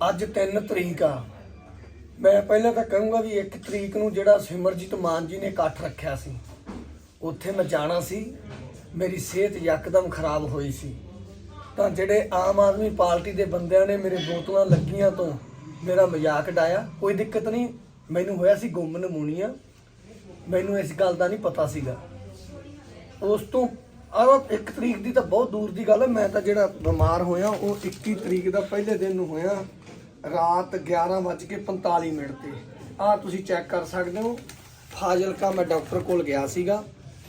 ਅੱਜ 3 ਤਰੀਕ ਆ। ਮੈਂ ਪਹਿਲਾਂ ਤਾਂ ਕਹੂੰਗਾ ਵੀ 1 ਤਰੀਕ ਨੂੰ ਜਿਹੜਾ ਸਿਮਰਜੀਤ ਮਾਨ ਜੀ ਨੇ ਇਕੱਠ ਰੱਖਿਆ ਸੀ, ਉੱਥੇ ਮੈਂ ਜਾਣਾ ਸੀ। ਮੇਰੀ ਸਿਹਤ ਯਕਦਮ ਖਰਾਬ ਹੋਈ ਸੀ। ਤਾਂ ਜਿਹੜੇ ਆਮ ਆਦਮੀ ਪਾਰਟੀ ਦੇ ਬੰਦਿਆਂ ਨੇ ਮੇਰੇ ਬੋਤਲਾਂ ਲੱਗੀਆਂ ਤੋਂ ਮੇਰਾ ਮਜ਼ਾਕ ਡਾਇਆ ਕੋਈ ਦਿੱਕਤ ਨਹੀਂ, ਮੈਨੂੰ ਹੋਇਆ ਸੀ ਗੁੰਮ ਨਮੂਨੀਆ। ਮੈਨੂੰ ਇਸ ਗੱਲ ਦਾ ਨਹੀਂ ਪਤਾ ਸੀਗਾ। ਉਸ ਤੋਂ ਆਹ ਇੱਕ ਤਰੀਕ ਦੀ ਤਾਂ ਬਹੁਤ ਦੂਰ ਦੀ ਗੱਲ ਹੈ ਮੈਂ ਤਾਂ ਜਿਹੜਾ ਬਿਮਾਰ ਹੋਇਆ, ਉਹ 21 ਤਰੀਕ ਦਾ ਪਹਿਲੇ ਦਿਨ ਨੂੰ ਹੋਇਆ। ਰਾਤ 11:45 ਮਿੰਟ ਤੇ। ਆਹ ਤੁਸੀਂ ਚੈੱਕ ਕਰ ਸਕਦੇ ਹੋ, ਫਾਜ਼ਿਲਕਾ ਮੈਂ ਡਾਕਟਰ ਕੋਲ ਗਿਆ ਸੀਗਾ।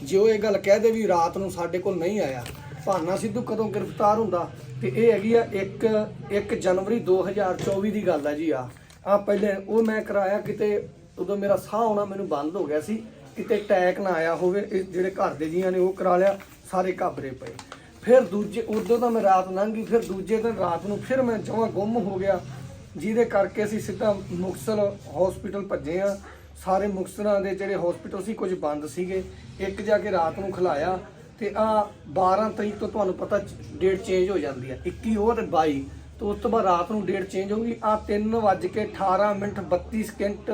ਜੇ ਉਹ ਇਹ ਗੱਲ ਕਹਿ ਦੇ ਵੀ ਰਾਤ ਨੂੰ ਸਾਡੇ ਕੋਲ ਨਹੀਂ ਆਇਆ, ਭਾਨਾ ਸਿੱਧੂ ਕਦੋਂ ਗ੍ਰਿਫਤਾਰ ਹੁੰਦਾ? ਤੇ ਇਹ ਹੈਗੀ ਆ 1 1 ਜਨਵਰੀ 2024 ਦੀ ਗੱਲ ਆ ਜੀ ਆ ਆ ਪਹਿਲੇ ਉਹ ਮੈਂ ਕਰਾਇਆ ਕਿਤੇ, ਉਦੋਂ ਮੇਰਾ ਸਾਹ ਆਉਣਾ ਮੈਨੂੰ ਬੰਦ ਹੋ ਗਿਆ ਸੀ, ਕਿਤੇ ਅਟੈਕ ਨਾ ਆਇਆ ਹੋਵੇ, ਇਹ ਜਿਹੜੇ ਘਰ ਦੇ ਜੀਆਂ ਨੇ ਉਹ ਕਰਾ ਲਿਆ, ਸਾਰੇ ਘਾਬਰੇ ਪਏ। ਫਿਰ ਦੂਜੇ, ਉਦੋਂ ਤਾਂ ਮੈਂ ਰਾਤ ਲੰਘ ਗਈ, ਫਿਰ ਦੂਜੇ ਦਿਨ ਰਾਤ ਨੂੰ ਫਿਰ ਮੈਂ ਜਮਾਂ ਗੁੰਮ ਹੋ ਗਿਆ। ਜਿਹਦੇ ਕਰਕੇ ਅਸੀਂ ਸਿੱਧਾ ਮੁਕਤਸਰ ਹਸਪੀਟਲ ਭੱਜੇ ਆ ਸਾਰੇ ਮੁਕਤਸਰਾਂ ਦੇ ਜਿਹੜੇ ਹਸਪੀਟਲ ਸੀ, ਕੁਝ ਬੰਦ ਸੀਗੇ। ਇੱਕ ਜਾ ਕੇ ਰਾਤ ਨੂੰ ਖਲਾਇਆ ਤੇ ਆ 12 ਤਰੀਕ ਤੋਂ ਤੁਹਾਨੂੰ ਪਤਾ ਡੇਟ ਚੇਂਜ ਹੋ ਜਾਂਦੀ ਹੈ। 21 ਉਹ ਤੇ 22 ਤੋਂ ਉਸ ਤੋਂ ਬਾਅਦ ਰਾਤ ਨੂੰ ਡੇਟ ਚੇਂਜ ਹੋਊਗੀ। ਆ 3 ਵੱਜ ਕੇ 18 ਮਿੰਟ 32 ਸਕਿੰਟ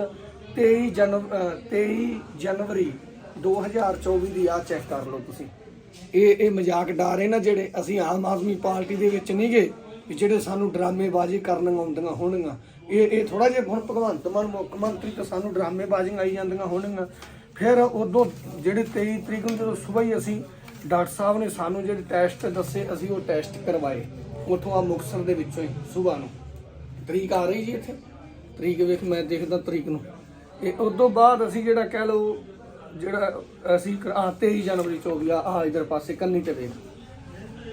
23 ਜਨਵ, ਅਹ 23 ਜਨਵਰੀ 2024 ਦੀ ਆ ਚੈੱਕ ਕਰ ਲਓ ਤੁਸੀਂ। ਇਹ ਇਹ ਮਜ਼ਾਕ ਡਾਰੇ ਨਾ ਜਿਹੜੇ ਅਸੀਂ ਆਮ ਆਦਮੀ ਪਾਰਟੀ ਦੇ ਵਿੱਚ ਨਹੀਂ ਗਏ। ਵੀ ਜਿਹੜੇ ਸਾਨੂੰ ਡਰਾਮੇਬਾਜ਼ੀ ਕਰਨ ਆਉਂਦੀਆਂ ਹੋਣਗੀਆਂ, ਇਹ ਇਹ ਥੋੜਾ ਜਿਹਾ ਹੁਣ ਭਗਵੰਤ ਮਾਨ, ਮੁੱਖ ਮੰਤਰੀ ਤੋਂ ਸਾਨੂੰ ਡਰਾਮੇਬਾਜ਼ੀਆਂ ਆਈ ਜਾਂਦੀਆਂ ਹੋਣਗੀਆਂ। ਫਿਰ ਉਦੋਂ ਜਿਹੜੇ 23 ਤਰੀਕ ਨੂੰ ਜਦੋਂ ਸਵੇਰ ਹੀ ਅਸੀਂ ਡਾਕਟਰ ਸਾਹਿਬ ਨੇ ਸਾਨੂੰ ਜਿਹੜੇ ਟੈਸਟ ਦੱਸੇ, ਅਸੀਂ ਉਹ ਟੈਸਟ ਕਰਵਾਏ। ਉਥੋਂ ਆ ਮੁਕਤਸਰ ਦੇ ਵਿੱਚੋਂ ਹੀ, ਸਵੇਰ ਨੂੰ। ਤਰੀਕ ਆ ਰਹੀ ਜੀ ਇੱਥੇ। ਤਰੀਕ ਵੇਖ, ਮੈਂ ਦੇਖਦਾ ਤਰੀਕ ਨੂੰ। ਇਹ ਉਸ ਤੋਂ ਬਾਅਦ ਅਸੀਂ ਜਿਹੜਾ ਕਹਿ ਲਓ, ਜਿਹੜਾ ਅਸੀਂ ਕ- ਆ 23 ਜਨਵਰੀ 24 ਆ ਆ ਇਧਰ ਪਾਸੇ ਕੰਨੀ ਤੇ ਵੇਖ।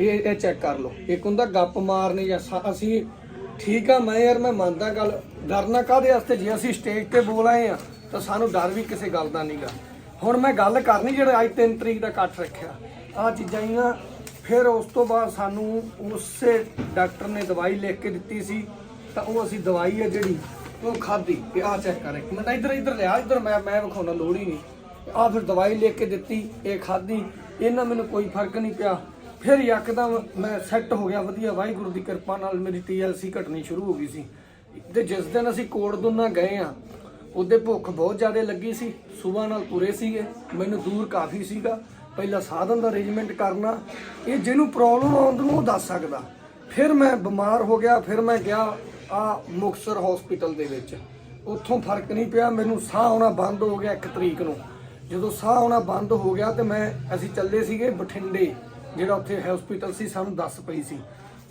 ਇਹ ਇਹ ਚੈੱਕ ਕਰ ਲਓ। ਇੱਕ ਹੁੰਦਾ ਗੱਪ ਮਾਰਨੀ ਜਾਂ ਸਾ- ਅਸੀਂ ਠੀਕ ਆ, ਮੈਂ ਯਾਰ, ਮੈਂ ਮੰਨਦਾ ਗੱਲ। ਡਰਨਾ ਕਾਹਦੇ ਵਾਸਤੇ? ਜੇ ਅਸੀਂ ਸਟੇਜ ਤੇ ਬੋਲ ਆਏ ਆ, ਤਾਂ ਸਾਨੂੰ ਡਰ ਵੀ ਕਿਸੇ ਗੱਲ ਦਾ ਨਹੀਂਗਾ ਹੁਣ ਮੈਂ ਗੱਲ ਕਰਨੀ ਜਿਹੜਾ ਅੱਜ 3 ਤਰੀਕ ਦਾ ਇਕੱਠ ਰੱਖਿਆ। ਆ ਚੀਜ਼ਾਂ ਹੀ ਆ। ਫਿਰ ਉਸ ਤੋਂ ਬਾਅਦ ਸਾਨੂੰ ਉਸੇ ਡਾਕਟਰ ਨੇ ਦਵਾਈ ਲਿਖ ਕੇ ਦਿੱਤੀ ਸੀ। ਤਾਂ ਉਹ ਅਸੀਂ ਦਵਾਈ ਆ ਜਿਹੜੀ, ਉਹ ਖਾਧੀ। ਤੇ ਆ ਚੈੱਕ ਕਰ ਇੱਕ ਮਿੰਟ, ਇੱਧਰ ਇੱਧਰ ਲਿਆ, ਇੱਧਰ ਮੈਂ ਮੈਂ ਵਿਖਾਉਣਾ ਲੋੜ ਹੀ ਨਹੀਂ। ਆ ਫਿਰ ਦਵਾਈ ਲਿਖ ਕੇ ਦਿੱਤੀ, ਇਹ ਖਾਧੀ। ਇਹਨਾਂ ਮੈਨੂੰ ਕੋਈ ਫ਼ਰਕ ਨਹੀਂ ਪਿਆ। ਫਿਰ ਯਕਦਮ ਮੈਂ ਸੈੱਟ ਹੋ ਗਿਆ, ਵਧੀਆ, ਵਾਹਿਗੁਰੂ ਦੀ ਕਿਰਪਾ ਨਾਲ ਮੇਰੀ ਟੀਐਲਸੀ ਘਟਣੀ ਸ਼ੁਰੂ ਹੋ ਗਈ ਸੀ। ਤੇ ਜਿਸ ਦਿਨ ਅਸੀਂ ਕੋੜ ਦੁਨਾ ਗਏ ਆ, ਉਹਦੇ ਭੁੱਖ ਬਹੁਤ ਜ਼ਿਆਦਾ ਲੱਗੀ ਸੀ ਸਵੇਰ ਨਾਲ ਪੂਰੇ ਸੀਗੇ, ਮੈਨੂੰ ਦੂਰ ਕਾਫੀ ਸੀਗਾ। ਪਹਿਲਾਂ ਸਾਧਨ ਦਾ ਅਰੇਂਜਮੈਂਟ ਕਰਨਾ, ਇਹ ਜਿਹਨੂੰ ਪ੍ਰੋਬਲਮ ਆਉਂਦੀ ਨੂੰ ਉਹ ਦੱਸ ਸਕਦਾ। ਫਿਰ ਮੈਂ ਬਿਮਾਰ ਹੋ ਗਿਆ, ਫਿਰ ਮੈਂ ਗਿਆ ਆ ਮੁਕਸਰ ਹਸਪੀਟਲ ਦੇ ਵਿੱਚ। ਉੱਥੋਂ ਫ਼ਰਕ ਨਹੀਂ ਪਿਆ, ਮੈਨੂੰ ਸਾਹ ਆਉਣਾ ਬੰਦ ਹੋ ਗਿਆ ਇੱਕ ਤਰੀਕ ਨੂੰ। ਜਦੋਂ ਸਾਹ ਆਉਣਾ ਬੰਦ ਹੋ ਗਿਆ ਤੇ ਮੈਂ, ਅਸੀਂ ਚੱਲੇ ਸੀਗੇ ਬਠਿੰਡੇ। ਜਿਹੜਾ ਉੱਥੇ ਹਸਪੀਟਲ ਸੀ, ਸਾਨੂੰ ਦੱਸ ਪਈ ਸੀ।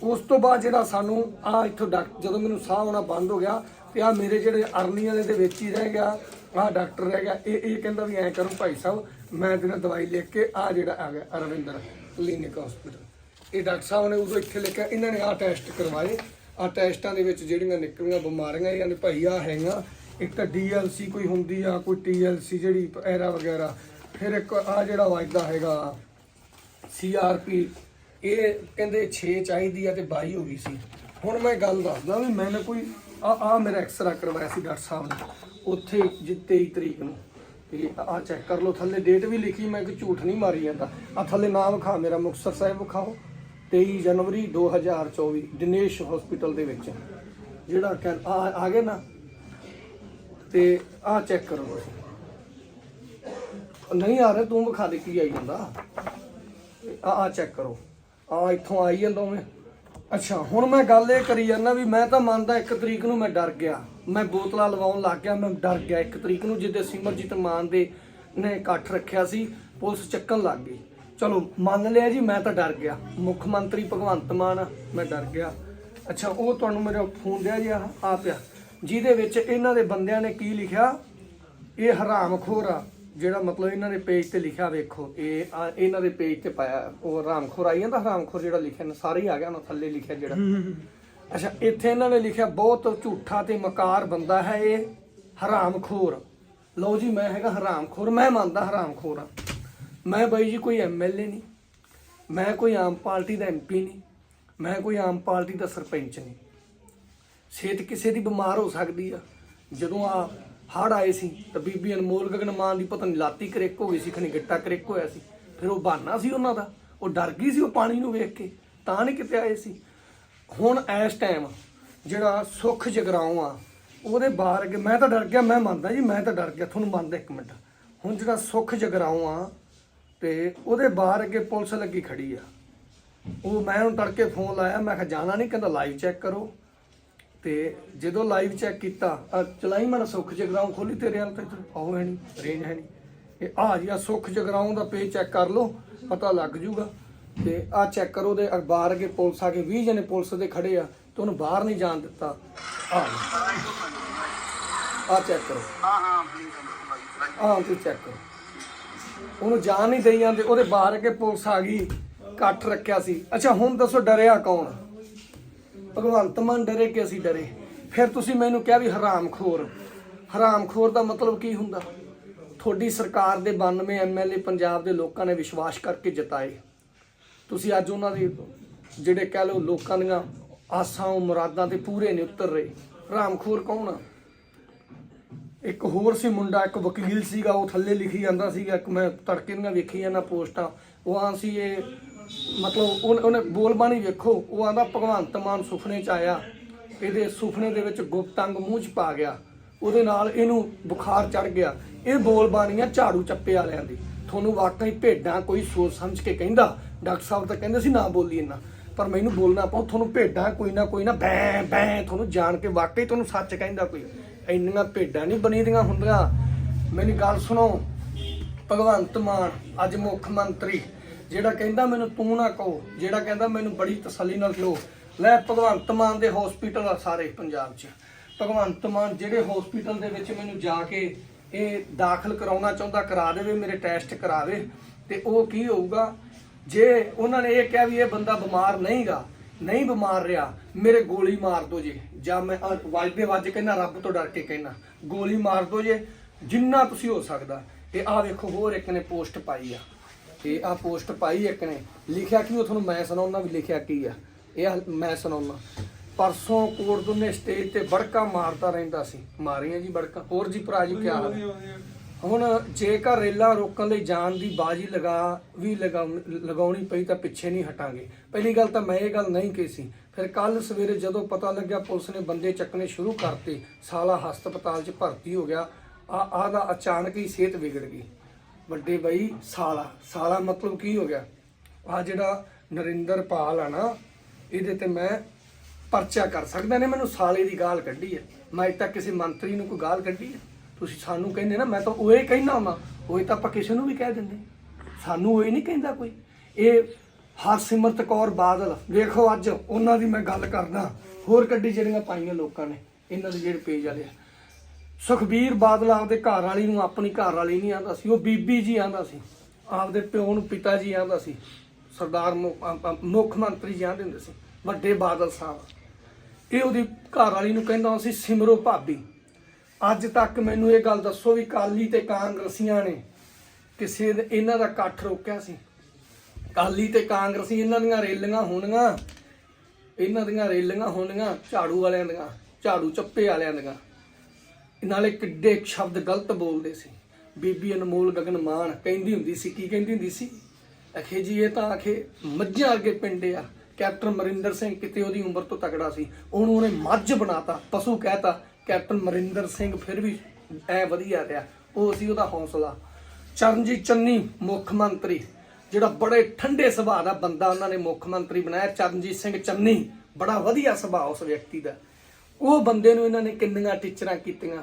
ਉਸ ਤੋਂ ਬਾਅਦ ਜਿਹੜਾ ਸਾਨੂੰ ਆ ਇੱਥੋਂ ਡਾਕਟਰ ਜਦੋਂ ਮੈਨੂੰ ਸਾਹ ਆਉਣਾ ਬੰਦ ਹੋ ਗਿਆ ਤੇ ਆ ਮੇਰੇ ਜਿਹੜੇ ਅਰਨੀਆਂ ਦੇ ਵਿੱਚ ਹੀ ਰਹਿ ਗਿਆ ਆ ਡਾਕਟਰ ਰਹਿ ਗਿਆ, ਇਹ ਇਹ ਕਹਿੰਦਾ ਵੀ ਐਂ ਕਰੋ ਭਾਈ ਸਾਹਿਬ, ਮੈਂ ਤੇਰਾ ਦਵਾਈ ਲਿਖ ਕੇ ਆ ਜਿਹੜਾ ਆ ਗਿਆ, ਅਰਵਿੰਦਰ ਕਲੀਨਿਕ ਹਸਪੀਟਲ ਇਹ ਡਾਕਟਰ ਸਾਹਿਬ ਨੇ ਉਦੋਂ ਇੱਥੇ ਲਿਖਿਆ, ਇਹਨਾਂ ਨੇ ਆ ਟੈਸਟ ਕਰਵਾਏ। ਆ ਟੈਸਟਾਂ ਦੇ ਵਿੱਚ ਜਿਹੜੀਆਂ ਨਿਕਲੀਆਂ ਬਿਮਾਰੀਆਂ ਯਾਨੀ ਭਾਈ ਆ ਹੈਗਾ ਇੱਕ ਤਾਂ ਡੀਐਲਸੀ ਕੋਈ ਹੁੰਦੀ ਆ, ਕੋਈ ਟੀਐਲਸੀ ਜਿਹੜੀ ਐਰਾ ਵਗੈਰਾ, ਫਿਰ ਇੱਕ ਆ ਜਿਹੜਾ ਵੱਜਦਾ ਹੈਗਾ ਸੀਆਰਪੀ ਇਹ ਕਹਿੰਦੇ 6 ਚਾਹੀਦੀ ਆ ਤੇ 22 ਹੋ ਗਈ ਸੀ। ਹੁਣ ਮੈਂ ਗੱਲ ਦੱਸਦਾ ਵੀ ਮੈਂ ਕੋਈ ਆ ਆ ਮੇਰਾ ਐਕਸਰਾ ਕਰਵਾਇਆ ਸੀ ਡਾਕਟਰ ਸਾਹਿਬ ਨੇ। ਉੱਥੇ ਜਿ 23 ਤਰੀਕ ਨੂੰ। ਤੇ ਆ ਚੈੱਕ ਕਰ ਲਓ, ਥੱਲੇ ਡੇਟ ਵੀ ਲਿਖੀ, ਮੈਂ ਕਿ ਝੂਠ ਨਹੀਂ ਮਾਰੀ ਜਾਂਦਾ। ਆ ਥੱਲੇ ਨਾਮ ਵਿਖਾ ਮੇਰਾ ਮੁਕਤਸਰ ਸਾਹਿਬ ਵਿਖਾਓ। 23 ਜਨਵਰੀ 2024 ਦਿਨੇਸ਼ ਹਸਪੀਟਲ ਦੇ ਵਿੱਚ। ਜਿਹੜਾ ਕਹਿ- ਆ ਆ ਗਏ ਨਾ। ਤੇ ਆ ਚੈੱਕ ਕਰੋ ਤੁਸੀਂ। ਨਹੀਂ ਆ ਰਿਹਾ, ਤੂੰ ਵਿਖਾ ਦੇ ਕੀ ਆਈ ਜਾਂਦਾ। ਆ ਆ ਚੈੱਕ ਕਰੋ। ਆ ਇੱਥੋਂ ਆਈ ਜਾਂਦਾ ਮੈਂ ਅੱਛਾ, ਹੁਣ ਮੈਂ ਗੱਲ ਇਹ ਕਰੀ ਜਾਂਦਾ ਵੀ ਮੈਂ ਤਾਂ ਮੰਨਦਾ ਇੱਕ ਤਰੀਕ ਨੂੰ ਮੈਂ ਡਰ ਗਿਆ। ਮੈਂ ਬੋਤਲਾਂ ਲਵਾਉਣ ਲੱਗ ਗਿਆ, ਮੈਂ ਡਰ ਗਿਆ ਇੱਕ ਤਰੀਕ ਨੂੰ, ਜਿੱਦੇ ਸਿਮਰਜੀਤ ਮਾਨ ਦੇ ਨੇ ਇਕੱਠ ਰੱਖਿਆ ਸੀ, ਪੁਲਿਸ ਚੱਕਣ ਲੱਗ ਗਈ। ਚਲੋ, ਮੰਨ ਲਿਆ ਜੀ, ਮੈਂ ਤਾਂ ਡਰ ਗਿਆ। ਮੁੱਖ ਮੰਤਰੀ ਭਗਵੰਤ ਮਾਨ ਮੈਂ ਡਰ ਗਿਆ। ਅੱਛਾ, ਉਹ ਤੁਹਾਨੂੰ ਮੇਰਾ ਫੋਨ ਦਿਆ ਜੀ ਆ ਪਿਆ। ਜਿਹਦੇ ਵਿੱਚ ਇਹਨਾਂ ਦੇ ਬੰਦਿਆਂ ਨੇ ਕੀ ਲਿਖਿਆ? ਇਹ ਹਰਾਮਖੋਰ ਆ। ਜਿਹੜਾ ਮਤਲਬ ਇਹਨਾਂ ਦੇ ਪੇਜ ਤੇ ਲਿਖਿਆ ਵੇਖੋ ਇਹ ਆ ਇਹਨਾਂ ਦੇ ਪੇਜ ਤੇ ਪਾਇਆ ਉਹ ਹਰਾਮਖੋਰ ਆਈ ਜਾਂਦਾ ਹਰਾਮਖੋਰ ਜਿਹੜਾ ਲਿਖਿਆ ਨਾ ਸਾਰੇ ਹੀ ਆ ਗਿਆ ਨਾ ਥੱਲੇ ਲਿਖਿਆ ਜਿਹੜਾ। ਅੱਛਾ ਇੱਥੇ ਇਹਨਾਂ ਨੇ ਲਿਖਿਆ ਬਹੁਤ ਝੂਠਾ ਤੇ ਮਕਾਰ ਬੰਦਾ ਹੈ ਇਹ ਹਰਾਮਖੋਰ। ਲਓ ਜੀ ਮੈਂ ਹੈਗਾ ਹਰਾਮਖੋਰ ਮੈਂ ਮੰਨਦਾ ਹਰਾਮਖੋਰ ਆ। ਮੈਂ ਬਾਈ ਜੀ ਕੋਈ ਐਮਐਲਏ ਨਹੀਂ ਮੈਂ ਕੋਈ ਆਮ ਪਾਰਟੀ ਦਾ ਐਮਪੀ ਨਹੀਂ ਮੈਂ ਕੋਈ ਆਮ ਪਾਰਟੀ ਦਾ ਸਰਪੰਚ ਨਹੀਂ। ਸਿਹਤ ਕਿਸੇ ਦੀ ਬਿਮਾਰ ਹੋ ਸਕਦੀ ਆ ਜਦੋਂ ਆ ਹੜ ਆਏ ਸੀ ਤਾਂ ਬੀਬੀ ਅਨਮੋਲ ਗਗਨ ਮਾਨ ਦੀ ਪਤਾ ਨਹੀਂ ਲਾਤੀ ਕਰੇਕ ਹੋ ਗਈ ਸੀ, ਖਣੀ ਗਿੱਟਾ ਕਰੇਕ ਹੋਇਆ ਸੀ। ਫਿਰ ਉਹ ਬਹਾਨਾ ਸੀ ਉਹਨਾਂ ਦਾ। ਉਹ ਡਰ ਗਈ ਸੀ ਉਹ ਪਾਣੀ ਨੂੰ ਵੇਖ ਕੇ। ਤਾਂ ਨਹੀਂ ਕਿਤੇ ਆਏ ਸੀ। ਹੁਣ ਇਸ ਟਾਈਮ ਜਿਹੜਾ ਸੁਖ ਜਗਰਾਉਂ ਆ, ਉਹਦੇ ਬਾਹਰ ਅੱਗੇ ਮੈਂ ਤਾਂ ਡਰ ਗਿਆ, ਮੈਂ ਮੰਨਦਾ ਜੀ, ਮੈਂ ਤਾਂ ਡਰ ਗਿਆ। ਤੁਹਾਨੂੰ ਮੰਨਦਾ ਇੱਕ ਮਿੰਟ। ਹੁਣ ਜਿਹੜਾ ਸੁਖ ਜਗਰਾਉਂ ਆ ਤੇ ਉਹਦੇ ਬਾਹਰ ਅੱਗੇ ਪੁਲਿਸ ਲੱਗੀ ਖੜੀ ਆ। ਉਹ ਮੈਂ ਉਹਨੂੰ ਤੜਕੇ ਫੋਨ ਲਾਇਆ, ਮੈਂ ਕਿਹਾ ਜਾਣਾ ਨਹੀਂ, ਕਹਿੰਦਾ ਲਾਈਵ ਚੈੱਕ ਕਰੋ। ਤੇ ਜਦੋਂ ਲਾਈਵ ਚੈੱਕ ਕੀਤਾ ਚਲਾਈ ਮਨ ਸੁੱਖ ਜਗਰਾਉਂ ਖੋਲੀ ਤੇਰੇ ਹਾਲ ਤੇ। ਆਹ ਹੈ ਨਹੀਂ ਰੇਂਜ ਹੈ ਨਹੀਂ ਇਹ ਆ ਜੀ ਆਹ ਸੁੱਖ ਜਗਰਾਉਂ ਦਾ ਪੇਜ ਚੈੱਕ ਕਰ ਲਓ, ਪਤਾ ਲੱਗ ਜੂਗਾ। ਤੇ ਆ ਚੈੱਕ ਕਰੋ ਦੇ ਅਖਬਾਰ ਅੱਗੇ ਪੁਲਿਸ ਆ ਕੇ 20 ਜਣੇ ਪੁਲਿਸ ਦੇ ਖੜੇ ਆ, ਤੇ ਉਹਨੂੰ ਬਾਹਰ ਨਹੀਂ ਜਾਣ ਦਿੱਤਾ। ਆ ਆ ਚੈੱਕ ਕਰੋ। ਹਾਂ ਹਾਂ ਪਲੀਜ਼ ਆਹ ਤੁਸੀਂ ਚੈੱਕ ਕਰੋ। ਉਹਨੂੰ ਜਾਣ ਨਹੀਂ ਦੇਈ ਜਾਂਦੇ, ਉਹਦੇ ਬਾਹਰ ਅੱਗੇ ਪੁਲਿਸ ਆ ਗਈ ਇਕੱਠ ਰੱਖਿਆ ਸੀ। ਅੱਛਾ, ਹੁਣ ਦੱਸੋ ਡਰਿਆ ਕੌਣ? ਭਗਵੰਤ ਮਾਨ ਡਰੇ ਕਿ ਅਸੀਂ ਡਰੇ? ਫਿਰ ਤੁਸੀਂ ਮੈਨੂੰ ਕਿਹਾ ਵੀ ਹਰਾਮਖੋਰ। ਹਰਾਮਖੋਰ ਦਾ ਮਤਲਬ ਕੀ ਹੁੰਦਾ? ਤੁਹਾਡੀ ਸਰਕਾਰ ਦੇ 92 ਐਮਐਲਏ ਪੰਜਾਬ ਦੇ ਲੋਕਾਂ ਨੇ ਵਿਸ਼ਵਾਸ ਕਰਕੇ ਜਿਤਾਏ। ਤੁਸੀਂ ਅੱਜ ਉਹਨਾਂ ਦੇ, ਜਿਹੜੇ ਕਹਿ ਲਓ ਲੋਕਾਂ ਦੀਆਂ ਆਸਾਂ ਉਹ ਮੁਰਾਦਾਂ ਤੇ ਪੂਰੇ ਨਹੀਂ ਉਤਰ ਰਹੇ। ਹਰਾਮਖੋਰ ਕੌਣ ਆ? ਇੱਕ ਹੋਰ ਸੀ ਮੁੰਡਾ, ਇੱਕ ਵਕੀਲ ਸੀਗਾ, ਉਹ ਥੱਲੇ ਲਿਖੀ ਜਾਂਦਾ ਸੀਗਾ, ਇੱਕ ਮੈਂ ਤੜਕੇ ਦੀਆਂ ਵੇਖੀ ਜਾਂਦਾ ਪੋਸਟਾਂ। ਉਹ ਆਂ ਸੀ ਇਹ ਮਤਲਬ ਉਹਨੇ ਬੋਲਬਾਣੀ ਵੇਖੋ, ਉਹ ਆਂਦਾ, ਭਗਵੰਤ ਮਾਨ ਸੁਪਨੇ ਚ ਆਇਆ, ਇਹਦੇ ਸੁਪਨੇ ਦੇ ਵਿੱਚ ਗੁਪਤ ਅੰਗ ਮੂੰਹ ਚ ਪਾ ਗਿਆ, ਉਹਦੇ ਨਾਲ ਇਹਨੂੰ ਬੁਖਾਰ ਚੜ ਗਿਆ। ਇਹ ਬੋਲਬਾਣੀਆਂ ਝਾੜੂ ਚੱਪੇ ਵਾਲਿਆਂ ਦੀ। ਤੁਹਾਨੂੰ ਵਾਕਈ ਭੇਡਾਂ ਕੋਈ ਸੋਚ ਸਮਝ ਕੇ ਕਹਿੰਦਾ, ਡਾਕਟਰ ਸਾਹਿਬ ਤਾਂ ਕਹਿੰਦੇ ਸੀ ਨਾ ਬੋਲੀ ਇੰਨਾ, ਪਰ ਮੈਨੂੰ ਬੋਲਣਾ ਪਊ ਤੁਹਾਨੂੰ ਭੇਡਾਂ ਕੋਈ ਨਾ ਕੋਈ ਨਾ ਬੈ ਬੈ ਤੁਹਾਨੂੰ ਜਾਣ ਕੇ ਵਾਕਈ ਤੁਹਾਨੂੰ ਸੱਚ ਕਹਿੰਦਾ ਕੋਈ। ਇੰਨੀਆਂ ਭੇਡਾਂ ਨਹੀਂ ਬਣੀਆਂ ਹੁੰਦੀਆਂ। ਮੇਰੀ ਗੱਲ ਸੁਣੋ, ਭਗਵੰਤ ਮਾਨ, ਅੱਜ ਮੁੱਖ ਮੰਤਰੀ ਜਿਹੜਾ ਕਹਿੰਦਾ ਮੈਨੂੰ ਤੂੰ ਨਾ ਕਹੋ, ਜਿਹੜਾ ਕਹਿੰਦਾ ਮੈਨੂੰ ਬੜੀ ਤਸੱਲੀ ਨਾਲ ਲੋ ਲੈ, ਭਗਵੰਤ ਮਾਨ ਦੇ ਹਸਪੀਟਲ ਆ ਸਾਰੇ ਪੰਜਾਬ 'ਚ। ਭਗਵੰਤ ਮਾਨ ਜਿਹੜੇ ਹਸਪੀਟਲ ਦੇ ਵਿੱਚ ਮੈਨੂੰ ਜਾ ਕੇ ਇਹ ਦਾਖਲ ਕਰਾਉਣਾ ਚਾਹੁੰਦਾ, ਕਰਾ ਦੇਵੇ, ਮੇਰੇ ਟੈਸਟ ਕਰਾਵੇ, ਤੇ ਉਹ ਕੀ ਹੋਊਗਾ? ਜੇ ਉਹਨਾਂ ਨੇ ਇਹ ਕਿਹਾ ਵੀ ਇਹ ਬੰਦਾ ਬਿਮਾਰ ਨਹੀਂਗਾ, ਨਹੀਂ ਬਿਮਾਰ ਰਿਹਾ, ਮੇਰੇ ਗੋਲੀ ਮਾਰ ਦੋ ਜੇ। ਜਾਂ ਮੈਂ ਅਹ ਵੱਜਦੇ ਵੱਜ ਕਹਿੰਦਾ ਰੱਬ ਤੋਂ ਡਰ ਕੇ ਕਹਿੰਦਾ ਗੋਲੀ ਮਾਰ ਦੋ ਜੇ, ਜਿੰਨਾ ਤੁਸੀਂ ਹੋ ਸਕਦਾ। ਤੇ ਆ ਵੇਖੋ, ਹੋਰ ਇੱਕ ਨੇ ਪੋਸਟ ਪਾਈ ਆ। ਇਹ ਆ ਪੋਸਟ ਪਾਈ ਇੱਕ ਨੇ। ਲਿਖਿਆ ਕਿ ਉਹ ਤੁਹਾਨੂੰ ਮੈਂ ਸੁਣਾਉਣਾ ਵੀ ਲਿਖਿਆ ਕੀ ਆ। ਇਹ ਮੈਂ ਸੁਣਾਉਣਾ ਪਰਸੋਂ ਕੋਟਦੁਨੇ ਸਟੇਜ ਤੇ ਬੜਕਾ ਮਾਰਦਾ ਰਹਿੰਦਾ ਸੀ। ਮਾਰੀਆਂ ਜੀ ਬੜਕਾ ਹੋਰ ਜੀ ਭਰਾ ਜੀ ਕੀ ਹਾਲ? ਹੈ ਹੁਣ ਜੇਕਰ ਰੇਲਾਂ ਰੋਕਣ ਲਈ ਜਾਨ ਦੀ ਬਾਜੀ ਲਗਾ ਵੀ ਲਗਾ ਲਗਾਉਣੀ ਪਈ ਤਾਂ ਪਿੱਛੇ ਨਹੀਂ ਹਟਾਂਗੇ। ਪਹਿਲੀ ਗੱਲ ਤਾਂ ਮੈਂ ਇਹ ਗੱਲ ਨਹੀਂ ਕਹੀ ਸੀ। ਫਿਰ ਕੱਲ ਸਵੇਰੇ ਜਦੋਂ ਪਤਾ ਲੱਗਿਆ ਪੁਲਿਸ ਨੇ ਬੰਦੇ ਚੱਕਣੇ ਸ਼ੁਰੂ ਕਰਤੇ, ਸਾਲਾ ਹਸਪਤਾਲ 'ਚ ਭਰਤੀ ਹੋ ਗਿਆ। ਆ ਆ ਦਾ ਅਚਾਨਕ ਹੀ ਸਿਹਤ ਵਿਗੜ ਗਈ। ਵੱਡੇ ਬਾਈ ਸਾਲਾ। ਸਾਲਾ ਮਤਲਬ ਕੀ ਹੋ ਗਿਆ? ਆ ਜਿਹੜਾ ਨਰਿੰਦਰ ਪਾਲ ਆ ਨਾ, ਇਹਦੇ ਤੇ ਮੈਂ ਪਰਚਾ ਕਰ ਸਕਦਾ ਨੇ, ਮੈਨੂੰ ਸਾਲੇ ਦੀ ਗਾਲ ਕੱਢੀ ਹੈ। ਮੈਂ ਅੱਜ ਤੱਕ ਕਿਸੇ ਮੰਤਰੀ ਨੂੰ ਕੋਈ ਗਾਲ ਕੱਢੀ ਹੈ? ਤੁਸੀਂ ਸਾਨੂੰ ਕਹਿੰਦੇ ਨਾ, ਮੈਂ ਤਾਂ ਉਹ ਹੀ ਕਹਿਣਾ ਹੁੰਦਾ ਉਹ ਤਾਂ ਆਪਾਂ ਕਿਸੇ ਨੂੰ ਵੀ ਕਹਿ ਦਿੰਦੇ। ਸਾਨੂੰ ਉਹ ਨਹੀਂ ਕਹਿੰਦਾ ਕੋਈ। ਇਹ ਹਰਸਿਮਰਤ ਕੌਰ ਬਾਦਲ, ਵੇਖੋ ਅੱਜ ਉਹਨਾਂ ਦੀ ਮੈਂ ਗੱਲ ਕਰਦਾ। ਹੋਰ ਕੱਢੀ ਜਿਹੜੀਆਂ ਪਾਈਆਂ ਲੋਕਾਂ ਨੇ, ਇਹਨਾਂ ਦੇ ਜਿਹੜੇ ਪੇਜ ਵਾਲੇ ਆ। ਸੁਖਬੀਰ ਬਾਦਲ ਆਪਦੇ ਘਰ ਵਾਲੀ ਨੂੰ ਆਪਣੀ ਘਰ ਵਾਲੀ ਨਹੀਂ ਆਂਦਾ ਸੀ, ਉਹ ਬੀਬੀ ਜੀ ਆਂਦਾ ਸੀ। ਆਪਦੇ ਪਿਓ ਨੂੰ ਪਿਤਾ ਜੀ ਆਂਦਾ ਸੀ। ਸਰਦਾਰ ਮੁ- ਮੁੱਖ ਮੰਤਰੀ ਜੀ ਆਂਦੇ ਹੁੰਦੇ ਸੀ, ਵੱਡੇ ਬਾਦਲ ਸਾਹਿਬ। ਇਹ ਉਹਦੀ ਘਰ ਵਾਲੀ ਨੂੰ ਕਹਿੰਦਾ ਸੀ, ਸਿਮਰੋ ਭਾਬੀ, ਅੱਜ ਤੱਕ ਮੈਨੂੰ ਇਹ ਗੱਲ ਦੱਸੋ ਵੀ ਕਾਲੀ ਤੇ ਕਾਂਗਰਸੀਆਂ ਨੇ ਕਿਸੇ ਨੇ ਇਹਨਾਂ ਦਾ ਇਕੱਠ ਰੋਕਿਆ ਸੀ। ਕਾਲੀ ਤੇ ਕਾਂਗਰਸੀ ਇਹਨਾਂ ਦੀਆਂ ਰੈਲੀਆਂ ਹੋਣੀਆਂ ਇਹਨਾਂ ਦੀਆਂ ਰੈਲੀਆਂ ਹੋਣੀਆਂ ਝਾੜੂ ਵਾਲਿਆਂ ਦੀਆਂ, ਝਾੜੂ ਚੱਪੇ ਵਾਲਿਆਂ ਦੀਆਂ। ਨਾਲੇ ਕਿੱਡੇ ਸ਼ਬਦ ਗਲਤ ਬੋਲਦੇ ਸੀ। ਬੀਬੀ ਅਨਮੋਲ ਗਗਨ ਮਾਨ ਕਹਿੰਦੀ ਹੁੰਦੀ ਸੀ, ਕੀ ਕਹਿੰਦੀ ਹੁੰਦੀ ਸੀ? ਅਖੇ ਜੀ, ਇਹ ਤਾਂ ਆਖੇ ਮੱਝਾਂ ਅੱਗੇ ਪਿੰਡ ਆ। ਕੈਪਟਨ ਮਰਿੰਦਰ ਸਿੰਘ ਕਿਤੇ ਉਹਦੀ ਉਮਰ ਤੋਂ ਤਕੜਾ ਸੀ। ਉਹਨੂੰ ਉਹਨੇ ਮੱਝ ਬਣਾਤਾ, ਪਸ਼ੂ ਕਹਿਤਾ, ਕੈਪਟਨ ਮਰਿੰਦਰ ਸਿੰਘ ਫਿਰ ਵੀ ਐ ਵਧੀਆ ਰਿਹਾ। ਉਹ ਸੀ ਉਹਦਾ ਹੌਸਲਾ। ਚਰਨਜੀਤ ਚੰਨੀ, ਮੁੱਖ ਮੰਤਰੀ, ਜਿਹੜਾ ਬੜੇ ਠੰਡੇ ਸੁਭਾਅ ਦਾ ਬੰਦਾ ਉਹਨਾਂ ਨੇ ਮੁੱਖ ਮੰਤਰੀ ਬਣਾਇਆ। ਚਰਨਜੀਤ ਸਿੰਘ ਚੰਨੀ, ਬੜਾ ਵਧੀਆ ਸੁਭਾਅ ਉਸ ਵਿਅਕਤੀ ਦਾ। ਉਹ ਬੰਦੇ ਨੂੰ ਇਹਨਾਂ ਨੇ ਕਿੰਨੀਆਂ ਟੀਚਰਾਂ ਕੀਤੀਆਂ?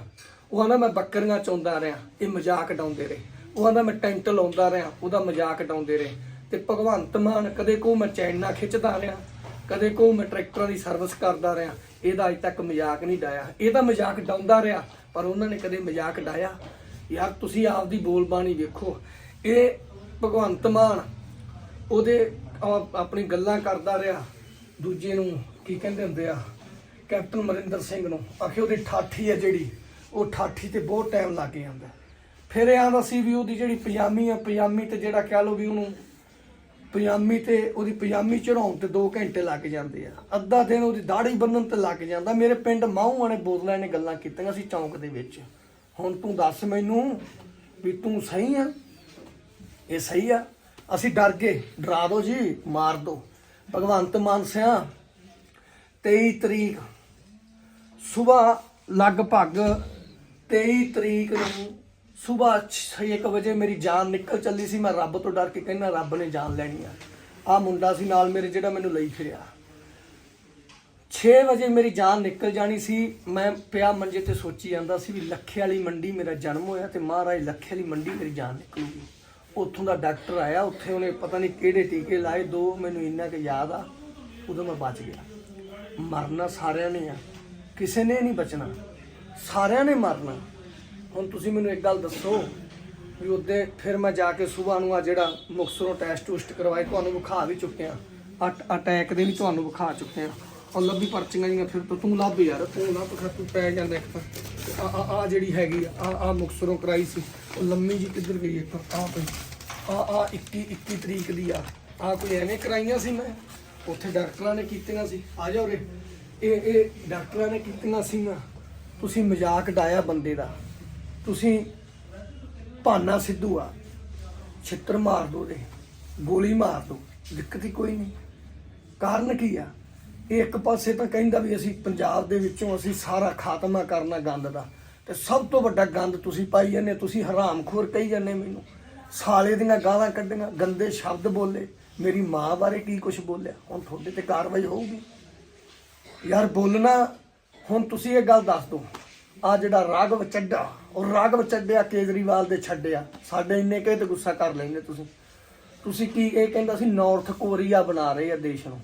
ਉਹ ਆਂਦਾ ਮੈਂ ਬੱਕਰੀਆਂ ਚੋਂਦਾ ਰਿਹਾ। ਇਹ ਮਜ਼ਾਕ ਡਾਉਂਦੇ ਰਹੇ। ਉਹ ਆਂਦਾ ਮੈਂ ਟੈਂਟ ਲਾਉਂਦਾ ਰਿਹਾ। ਉਹਦਾ ਮਜ਼ਾਕ ਡਾਉਂਦੇ ਰਹੇ। ਤੇ ਭਗਵੰਤ ਮਾਨ ਕਦੇ ਕੋ ਮੈਂ ਚੈਨਾ ਖਿੱਚਦਾ ਰਿਹਾ। ਕਦੇ ਕੋ ਮੈਂ ਟਰੈਕਟਰਾਂ ਦੀ ਸਰਵਿਸ ਕਰਦਾ ਰਿਹਾ। ਇਹਦਾ ਅਜ ਤੱਕ ਮਜ਼ਾਕ ਨਹੀਂ ਡਾਇਆ ਇਹਦਾ ਮਜ਼ਾਕ ਡਾਉਂਦਾ ਰਿਹਾ, ਪਰ ਉਹਨਾਂ ਨੇ ਕਦੇ ਮਜ਼ਾਕ ਡਾਇਆ ਯਾਰ, ਤੁਸੀਂ ਆਪਦੀ ਬੋਲਬਾਣੀ ਵੇਖੋ। ਇਹ ਭਗਵੰਤ ਮਾਨ ਉਹਦੇ ਆਪਣੀ ਗੱਲਾਂ ਕਰਦਾ ਰਿਹਾ। ਦੂਜੇ ਨੂੰ ਕੀ ਕਹਿੰਦੇ ਹੁੰਦੇ ਆ? ਕੈਪਟਨ ਮਰਿੰਦਰ ਸਿੰਘ ਨੂੰ। ਆਖੇ ਉਹਦੀ ਠਾਠੀ ਹੈ ਜਿਹੜੀ, ਉਹ ਠਾਠੀ ਤੇ ਬਹੁਤ ਟਾਈਮ ਲੱਗ ਜਾਂਦਾ। ਫਿਰ ਇਹ ਆਂਦਾ ਸੀ ਵੀ ਉਹਦੀ ਜਿਹੜੀ ਪਜਾਮੀ ਆ ਪਜਾਮੀ ਤੇ ਜਿਹੜਾ ਕਹਿ ਲਓ ਵੀ ਉਹਨੂੰ ਪਜਾਮੀ ਤੇ ਉਹਦੀ ਪਜਾਮੀ ਚੜਾਉਣ ਤੇ 2 ਘੰਟੇ ਲੱਗ ਜਾਂਦੇ ਆ। ਅੱਧਾ ਦਿਨ ਉਹਦੀ ਦਾੜੀ ਬੰਨਣ ਤੇ ਲੱਗ ਜਾਂਦਾ। ਮੇਰੇ ਪਿੰਡ ਮਾਹੂਆਂ ਨੇ ਬੋਤਲਾਂ ਨੇ ਗੱਲਾਂ ਕੀਤੀਆਂ ਸੀ ਚੌਂਕ ਦੇ ਵਿੱਚ। ਹੁਣ ਤੂੰ ਦੱਸ ਮੈਨੂੰ ਵੀ ਤੂੰ ਸਹੀ ਆ? ਇਹ ਸਹੀ ਆ? ਅਸੀਂ ਡਰ ਗਏ। ਡਰਾ ਦੋ ਜੀ, ਮਾਰ ਦਿਓ ਭਗਵੰਤ ਮਾਨ ਸਿਆ 23 ਤਰੀਕ ਸਵੇਰ ਲਗਭਗ 23 ਤਰੀਕ ਨੂੰ ਸਵੇਰ 6 ਵਜੇ ਮੇਰੀ ਜਾਨ ਨਿਕਲ ਚੱਲੀ ਸੀ। ਮੈਂ ਰੱਬ ਤੋਂ ਡਰ ਕੇ ਕਹਿੰਦਾ, ਰੱਬ ਨੇ ਜਾਨ ਲੈਣੀ ਆ। ਆ ਮੁੰਡਾ ਸੀ ਨਾਲ ਮੇਰੇ ਜਿਹੜਾ ਮੈਨੂੰ ਲਈ ਫਿਰਿਆ। 6 ਵਜੇ ਮੇਰੀ ਜਾਨ ਨਿਕਲ ਜਾਣੀ ਸੀ। ਮੈਂ ਪਿਆ ਮੰਜੇ ਤੇ ਸੋਚੀ ਜਾਂਦਾ ਸੀ ਵੀ ਲੱਖੇ ਵਾਲੀ ਮੰਡੀ ਮੇਰਾ ਜਨਮ ਹੋਇਆ ਤੇ ਮਹਾਰਾਜ, ਲੱਖੇ ਵਾਲੀ ਮੰਡੀ ਮੇਰੀ ਜਾਨ ਨਿਕਲੂਗੀ। ਉੱਥੋਂ ਦਾ ਡਾਕਟਰ ਆਇਆ, ਉੱਥੇ ਉਹਨੇ ਪਤਾ ਨਹੀਂ ਕਿਹੜੇ ਟੀਕੇ ਲਾਏ, ਦੋ ਮੈਨੂੰ ਇੰਨਾ ਕਿ ਯਾਦ ਆ, ਉਦੋਂ ਮੈਂ ਬਚ ਗਿਆ। ਮਰਨਾ ਸਾਰਿਆਂ ਨੇ ਆ। ਕਿਸੇ ਨੇ ਨਹੀਂ ਬਚਣਾ। ਸਾਰਿਆਂ ਨੇ ਮਰਨਾ। ਹੁਣ ਤੁਸੀਂ ਮੈਨੂੰ ਇੱਕ ਗੱਲ ਦੱਸੋ ਵੀ ਉਹਦੇ ਫਿਰ ਮੈਂ ਜਾ ਕੇ ਸਵੇਰ ਨੂੰ ਆ ਜਿਹੜਾ ਮੁਕਸਰੋਂ ਟੈਸਟ ਟੂਸਟ ਕਰਵਾਏ, ਤੁਹਾਨੂੰ ਵਿਖਾ ਵੀ ਚੁੱਕਿਆ। ਅਟੈਕ ਦੇ ਵੀ ਤੁਹਾਨੂੰ ਵਿਖਾ ਚੁੱਕੇ ਆ। ਉਹ ਲੱਭੀ ਪਰਚੀਆਂ ਜੀਆਂ ਫਿਰ ਤੂੰ ਲੱਭ ਯਾਰ, ਤੂੰ ਲੱਭ ਖਾ ਤੂੰ ਪੈ ਜਾਂਦਾ ਇੱਕ ਤਾਂ। ਆ, ਆ- ਜਿਹੜੀ ਹੈਗੀ ਆ ਆ ਆ ਮੁਕਸਰੋਂ ਕਰਾਈ ਸੀ, ਉਹ ਲੰਮੀ ਜੀ ਕਿੱਧਰ ਗਈ ਇੱਕ ਆ ਪਈ ਆ ਆ 21 21 ਤਰੀਕ ਦੀ ਆ। ਆ ਕੋਈ ਐਵੇਂ ਕਰਾਈਆਂ ਸੀ ਮੈਂ? ਉੱਥੇ ਡਾਕਟਰਾਂ ਨੇ ਕੀਤੀਆਂ ਸੀ। ਆ ਜਾਓ ਰੇ ਇਹ ਇਹ ਡਾਕਟਰਾਂ ਨੇ ਕੀਤੀਆਂ ਸੀ ਨਾ, ਤੁਸੀਂ ਮਜ਼ਾਕ ਡਾਇਆ ਬੰਦੇ ਦਾ। ਤੁਸੀਂ ਭਾਨਾ ਸਿੱਧੂ ਆ, ਛਿੱਤਰ ਮਾਰ ਦੋ ਦੇ ਗੋਲੀ ਮਾਰ ਦੋ, ਦਿੱਕਤ ਹੀ ਕੋਈ ਨਹੀਂ। ਕਾਰਨ ਕੀ ਆ? ਇਹ ਇੱਕ ਪਾਸੇ ਤਾਂ ਕਹਿੰਦਾ ਵੀ ਅਸੀਂ ਪੰਜਾਬ ਦੇ ਵਿੱਚੋਂ ਅਸੀਂ ਸਾਰਾ ਖਾਤਮਾ ਕਰਨਾ ਗੰਦ ਦਾ, ਤੇ ਸਭ ਤੋਂ ਵੱਡਾ ਗੰਦ ਤੁਸੀਂ ਪਾਈ ਜਾਂਦੇ ਤੁਸੀਂ ਹਰਾਮਖੋਰ ਕਹੀ ਜਾਂਦੇ ਮੈਨੂੰ। ਸਾਲੇ ਦੀਆਂ ਗਾਲਾਂ ਕੱਢੀਆਂ, ਗੰਦੇ ਸ਼ਬਦ ਬੋਲੇ, ਮੇਰੀ ਮਾਂ ਬਾਰੇ ਕੀ ਕੁਝ ਬੋਲਿਆ? ਹੁਣ ਤੁਹਾਡੇ ਤੇ ਕਾਰਵਾਈ ਹੋਊਗੀ। ਯਾਰ ਬੋਲਣਾ ਹੁਣ ਤੁਸੀਂ ਇਹ ਗੱਲ ਦੱਸ ਦਿਓ। ਆ ਜਿਹੜਾ ਰਾਗਵ ਚੱਡਾ, ਉਹ ਰਾਗਵ ਚੱਡਿਆ, ਕੇਜਰੀਵਾਲ ਦੇ ਛੱਡਿਆ। ਸਾਡੇ ਇੰਨੇ ਕਹੇ ਤੇ ਗੁੱਸਾ ਕਰ ਲੈਂਦੇ ਤੁਸੀਂ। ਤੁਸੀਂ ਕੀ ਇਹ ਕਹਿੰਦਾ ਸੀ ਨਾਰਥ ਕੋਰੀਆ ਬਣਾ ਰਹੇ ਆ ਦੇਸ਼ ਨੂੰ।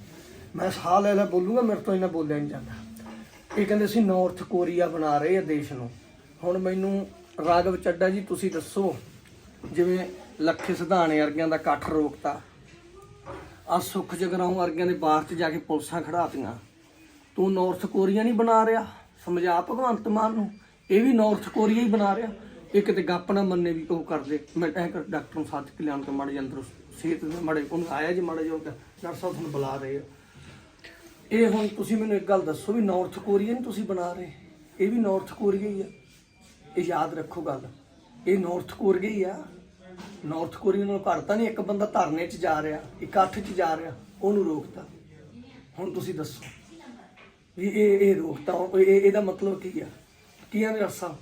ਮੈਂ ਸਾਹ ਲੈ ਲੈ ਬੋਲੂਗਾ, ਮੇਰੇ ਤੋਂ ਇਹਨਾਂ ਬੋਲਿਆ ਨਹੀਂ ਜਾਂਦਾ। ਇਹ ਕਹਿੰਦੇ ਸੀ ਨਾਰਥ ਕੋਰੀਆ ਬਣਾ ਰਹੇ ਆ ਦੇਸ਼ ਨੂੰ। ਹੁਣ ਮੈਨੂੰ ਰਾਗਵ ਚੱਡਾ ਜੀ, ਤੁਸੀਂ ਦੱਸੋ, ਜਿਵੇਂ ਲੱਖੇ ਸਿਧਾਣੇ ਵਰਗਿਆਂ ਦਾ ਇਕੱਠ ਰੋਕਤਾ। ਆ ਸੁੱਖ ਜਗਰਾਉਂ ਵਰਗਿਆਂ ਦੇ ਬਾਹਰ 'ਚ ਜਾ ਕੇ ਪੁਲਿਸਾਂ ਖੜਾਤੀਆਂ ਤੂੰ ਨਾਰਥ ਕੋਰੀਆ ਨਹੀਂ ਬਣਾ ਰਿਹਾ। ਸਮਝਾ ਭਗਵੰਤ ਮਾਨ ਨੂੰ। ਇਹ ਵੀ ਨਾਰਥ ਕੋਰੀਆ ਹੀ ਬਣਾ ਰਿਹਾ। ਇਹ ਕਿਤੇ ਗੱਪ ਨਾ ਮੰਨੇ ਵੀ ਉਹ ਕਰਦੇ ਮੈਂ ਐ ਕਰ, ਡਾਕਟਰ ਨੂੰ ਸੱਚ ਕੇ ਲਿਆਉਣ ਤੇ ਮਾੜੇ ਜੰਤਰ ਸਿਹਤ ਦੇ ਮਾੜੇ, ਉਹਨੂੰ ਆਇਆ ਜੀ ਮਾੜੇ ਜੋ ਡਾਕਟਰ ਸਾਹਿਬ ਤੁਹਾਨੂੰ ਬੁਲਾ ਰਹੇ ਆ। ਇਹ ਹੁਣ ਤੁਸੀਂ ਮੈਨੂੰ ਇੱਕ ਗੱਲ ਦੱਸੋ ਵੀ ਨਾਰਥ ਕੋਰੀਆ ਨਹੀਂ ਤੁਸੀਂ ਬਣਾ ਰਹੇ। ਇਹ ਵੀ ਨਾਰਥ ਕੋਰੀਆ ਹੀ ਆ। ਇਹ ਯਾਦ ਰੱਖੋ ਗੱਲ। ਇਹ ਨਾਰਥ ਕੋਰੀਆ ਹੀ ਆ। ਨਾਰਥ ਕੋਰੀਆ ਨੂੰ ਘਰ ਤਾਂ ਨਹੀਂ ਇੱਕ ਬੰਦਾ ਧਰਨੇ 'ਚ ਜਾ ਰਿਹਾ ਇਕੱਠ 'ਚ ਜਾ ਰਿਹਾ, ਉਹਨੂੰ ਰੋਕਤਾ। ਹੁਣ ਤੁਸੀਂ ਦੱਸੋ। ਵੀ ਇਹ ਇਹ ਰੋਕਤਾ ਇਹ ਇਹਦਾ ਮਤਲਬ ਕੀ ਆ? ਕੀ ਆ ਮੇਰਾ ਸਾਹਿਬ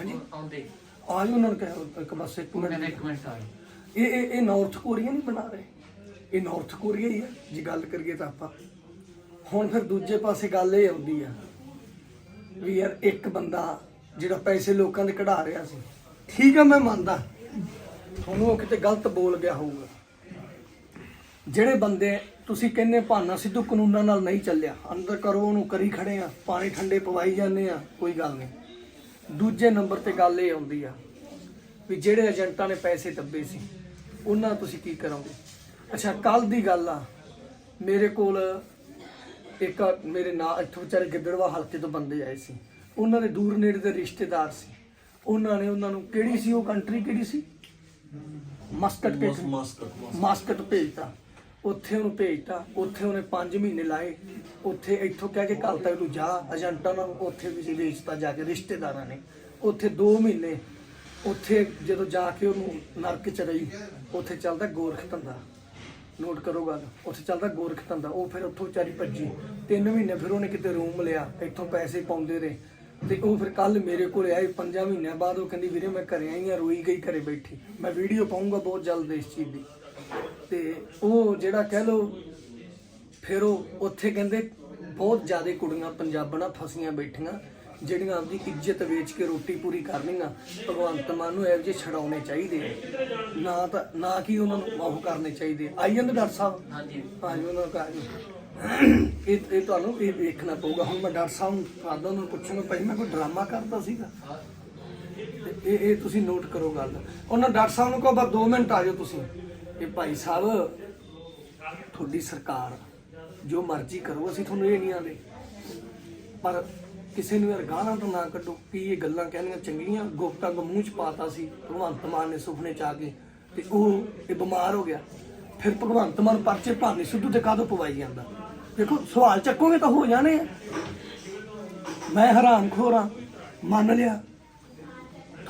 ਹਾਂਜੀ? ਆਉਂਦੇ। ਆਜ ਉਹਨਾਂ ਨੂੰ ਕਹਿ ਇੱਕ ਬਸ ਇੱਕ ਮਿੰਟ। ਇੱਕ ਮਿੰਟ ਆਏ ਇਹ ਇਹ ਇਹ ਨਾਰਥ ਕੋਰੀਆ ਨਹੀਂ ਬਣਾ ਰਹੇ? ਇਹ ਨਾਰਥ ਕੋਰੀਆ ਹੀ ਆ? ਜੇ ਗੱਲ ਕਰੀਏ ਤਾਂ ਆਪਾਂ। ਹੁਣ ਫਿਰ ਦੂਜੇ ਪਾਸੇ ਗੱਲ ਇਹ ਆਉਂਦੀ ਆ ਵੀ ਯਾਰ ਇੱਕ ਬੰਦਾ ਜਿਹੜਾ ਪੈਸੇ ਲੋਕਾਂ ਦੇ ਕਢਾ ਰਿਹਾ ਸੀ ਠੀਕ ਆ ਮੈਂ ਮੰਨਦਾ। ਤੁਹਾਨੂੰ ਉਹ ਕਿਤੇ ਗਲਤ ਬੋਲ ਗਿਆ ਹੋਊਗਾ। ਜਿਹੜੇ ਬੰਦੇ ਤੁਸੀਂ ਕਹਿੰਦੇ ਭਾਨਾ ਸਿੱਧੂ ਕਾਨੂੰਨਾਂ ਨਾਲ ਨਹੀਂ ਚੱਲਿਆ। ਅੰਦਰ ਕਰੋ ਉਹਨੂੰ ਕਰੀ ਖੜੇ ਆ ਪਾਣੀ ਠੰਡੇ ਪਵਾਈ ਜਾਂਦੇ ਆ ਕੋਈ ਗੱਲ ਨਹੀਂ। ਦੂਜੇ ਨੰਬਰ ਤੇ ਗੱਲ ਇਹ ਆਉਂਦੀ ਆ ਵੀ ਜਿਹੜੇ ਏਜੰਟਾਂ ਨੇ ਪੈਸੇ ਦੱਬੇ ਸੀ ਉਹਨਾਂ ਤੁਸੀਂ ਕੀ ਕਰੋਗੇ? ਅੱਛਾ ਕੱਲ ਦੀ ਗੱਲ ਆ ਮੇਰੇ ਕੋਲ ਇੱਕ ਮੇਰੇ ਨਾਲ ਇੱਥੋਂ ਵਿਚਾਰੇ ਗਿੱਦੜਵਾ ਹਲਕੇ ਤੋਂ ਬੰਦੇ ਆਏ ਸੀ। ਉਹਨਾਂ ਦੇ ਦੂਰ ਨੇੜੇ ਦੇ ਰਿਸ਼ਤੇਦਾਰ ਸੀ। ਉਹਨਾਂ ਨੇ ਉਹਨਾਂ ਨੂੰ ਕਿਹੜੀ ਸੀ ਉਹ ਕੰਟਰੀ ਕਿਹੜੀ ਸੀ? ਮਸਕਟ ਭੇਜ ਮਾਸਕਟ ਭੇਜਤਾ। ਉੱਥੇ ਉਹਨੂੰ ਭੇਜਤਾ, ਉੱਥੇ ਉਹਨੇ 5 ਮਹੀਨੇ ਲਾਏ। ਉੱਥੇ ਇੱਥੋਂ ਕਹਿ ਕੇ ਕੱਲ ਤੱਕ ਤੂੰ ਜਾ, ਏਜੰਟਾਂ ਨਾਲ ਉੱਥੇ ਵੀ ਵੇਚਤਾ ਜਾ ਕੇ, ਰਿਸ਼ਤੇਦਾਰਾਂ ਨੇ। ਉੱਥੇ 2 ਮਹੀਨੇ, ਉੱਥੇ ਜਦੋਂ ਜਾ ਕੇ ਉਹਨੂੰ ਨਰਕ ਚ ਰਹੀ, ਉੱਥੇ ਚੱਲਦਾ ਗੋਰਖ ਧੰਦਾ। ਨੋਟ ਕਰੋ ਗੱਲ, ਉੱਥੇ ਚੱਲਦਾ ਗੋਰਖ ਧੰਦਾ। ਉਹ ਫਿਰ ਉੱਥੋਂ ਵਿਚਾਰੀ ਭੱਜੀ। 3 ਮਹੀਨੇ ਫਿਰ ਉਹਨੇ ਕਿਤੇ ਰੂਮ ਲਿਆ, ਇੱਥੋਂ ਪੈਸੇ ਪਾਉਂਦੇ ਰਹੇ। ਤੇ ਉਹ ਫਿਰ ਕੱਲ ਮੇਰੇ ਕੋਲ ਆਈ 5 ਮਹੀਨਿਆਂ ਬਾਅਦ ਉਹ ਕਹਿੰਦੀ, ਵੀਰੇ, ਮੈਂ ਘਰੇ ਆਈ ਆ ਰੋਈ ਗਈ ਘਰੇ ਬੈਠੀ। ਮੈਂ ਵੀਡੀਓ ਪਾਉਂਗਾ ਬਹੁਤ ਜਲਦ ਇਸ ਚੀਜ਼ ਦੀ। ਤੇ ਉਹ ਜਿਹੜਾ ਕਹਿ ਲੋ ਫਿਰ ਉਹ ਉੱਥੇ ਕਹਿੰਦੇ ਬਹੁਤ ਜ਼ਿਆਦਾ ਕੁੜੀਆਂ ਪੰਜਾਬਣਾਂ ਫਸੀਆਂ ਬੈਠੀਆਂ ਜਿਹੜੀਆਂ ਆਪਦੀ ਇੱਜ਼ਤ ਵੇਚ ਕੇ ਰੋਟੀ ਪੂਰੀ ਕਰਨੀਆਂ। ਭਗਵੰਤ ਮਾਨ ਨੂੰ ਇਹੋ ਜਿਹੇ ਛਡਾਉਣੇ ਚਾਹੀਦੇ ਆ। ਨਾ ਤਾਂ ਨਾ ਕਿ ਉਹਨਾਂ ਨੂੰ ਮਾਫ ਕਰਨੇ ਚਾਹੀਦੇ ਆ। ਆਈ ਜਾਂਦੇ ਡਾਕਟਰ ਸਾਹਿਬ? ਹਾਂਜੀ। ਹਾਂਜੀ ਉਹਨਾਂ ਨੂੰ ਕਹਾ ਜੀ ਇਹ ਇਹ ਤੁਹਾਨੂੰ ਇਹ ਵੇਖਣਾ ਪਊਗਾ। ਹੁਣ ਮੈਂ ਡਾਕਟਰ ਸਾਹਿਬ ਨੂੰ ਕਰਦਾ ਉਹਨਾਂ ਨੂੰ ਪੁੱਛੂੰਗਾ। ਭਾਈ ਮੈਂ ਕੋਈ ਡਰਾਮਾ ਕਰਦਾ ਸੀਗਾ? ਤੇ ਇਹ ਇਹ ਤੁਸੀਂ ਨੋਟ ਕਰੋ ਗੱਲ। ਉਹਨਾਂ ਡਾਕਟਰ ਸਾਹਿਬ ਨੂੰ ਕਹੋ ਬਸ 2 ਮਿੰਟ ਆ ਜਾਓ ਤੁਸੀਂ। ਇਹ ਭਾਈ ਸਾਹਿਬ, ਤੁਹਾਡੀ ਸਰਕਾਰ ਜੋ ਮਰਜ਼ੀ ਕਰੋ, ਅਸੀਂ ਤੁਹਾਨੂੰ ਇਹ ਨਹੀਂ ਆਂਦੇ। ਪਰ ਕਿਸੇ ਨੂੰ ਯਾਰ ਗਾਲਾਂ ਤਾਂ ਨਾ ਕੱਢੋ ਕਿ ਇਹ ਗੱਲਾਂ ਕਹਿਣੀਆਂ ਚੰਗੀਆਂ, ਗੁਪਤਾ ਨੂੰ ਮੂੰਹ ਚ ਪਾਤਾ ਸੀ, ਭਗਵੰਤ ਮਾਨ ਨੇ ਸੁਪਨੇ ਚ ਆ ਕੇ, ਤੇ ਉਹ ਇਹ ਬਿਮਾਰ ਹੋ ਗਿਆ। ਫਿਰ ਭਗਵੰਤ ਮਾਨ ਪਰਚੇ ਭਾਨੇ ਸਿੱਧੂ ਤੇ ਕਾਹਦੋਂ ਪਵਾਈ ਜਾਂਦਾ? ਦੇਖੋ, ਸਵਾਲ ਚੱਕੋਗੇ ਤਾਂ ਹੋ ਜਾਣੇ ਆ। ਮੈਂ ਹੈਰਾਨ ਖੋਰਾ ਮੰਨ ਲਿਆ।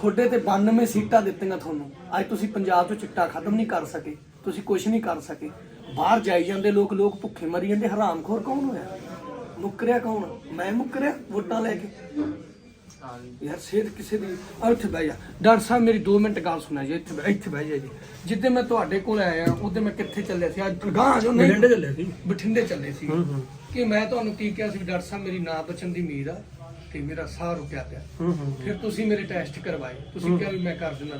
ਤੁਹਾਡੇ ਤੇ 92 ਸੀਟਾਂ ਦਿੱਤੀਆਂ ਤੁਹਾਨੂੰ। ਅੱਜ ਤੁਸੀਂ ਪੰਜਾਬ 'ਚੋਂ ਚਿੱਟਾ ਖਤਮ ਨਹੀਂ ਕਰ ਸਕੇ ਤੁਸੀਂ ਕੁਝ ਨਹੀਂ ਕਰ ਸਕੇ। ਬਾਹਰ ਜਾਈ ਜਾਂਦੇ ਲੋਕ ਲੋਕ ਭੁੱਖੇ ਮਰੀ ਜਾਂਦੇ ਹਰਾਮਖੋਰ ਕੌਣ ਹੋਇਆ? ਮੁੱਕਰਿਆ ਕੌਣ? ਮੈਂ ਮੁੱਕਰਿਆ? ਵੋਟਾਂ ਲੈ ਕੇ? ਯਾਰ ਸਿਹਤ ਕਿਸੇ ਦੀ ਇੱਥੇ ਬਹਿ ਜਾ। ਡਾਕਟਰ ਸਾਹਿਬ ਮੇਰੀ 2 ਮਿੰਟ ਗੱਲ ਸੁਣਾ ਜੀ ਇੱਥੇ ਬਹਿ- ਇੱਥੇ ਬਹਿ ਜਾ ਜੀ। ਜਿੱਦੇ ਮੈਂ ਤੁਹਾਡੇ ਕੋਲ ਆਇਆ ਉਹਦੇ ਮੈਂ ਕਿੱਥੇ ਚੱਲਿਆ ਸੀ? ਅੱਜ ਗਾਂ ਜੋ ਨਹੀਂ। ਬਠਿੰਡੇ ਚੱਲੇ ਸੀ। ਬਠਿੰਡੇ ਚੱਲੇ ਸੀ। ਕਿ ਮੈਂ ਤੁਹਾਨੂੰ ਕੀ ਕਿਹਾ ਸੀ? ਡਾਕਟਰ ਸਾਹਿਬ ਮੇਰੀ ਨਾ ਬਚਣ ਦੀ ਉਮੀਦ ਆ। ਤੇ ਮੇਰਾ ਸਾਹ ਰੁਕਿਆ ਪਿਆ। ਹੂੰ ਹੂੰ ਫਿਰ ਤੁਸੀਂ ਮੇਰੇ ਟੈਸਟ ਕਰਵਾਏ। ਤੁਸੀਂ ਕਿਹਾ ਵੀ ਮੈਂ ਕਰ ਦਿੰਦਾ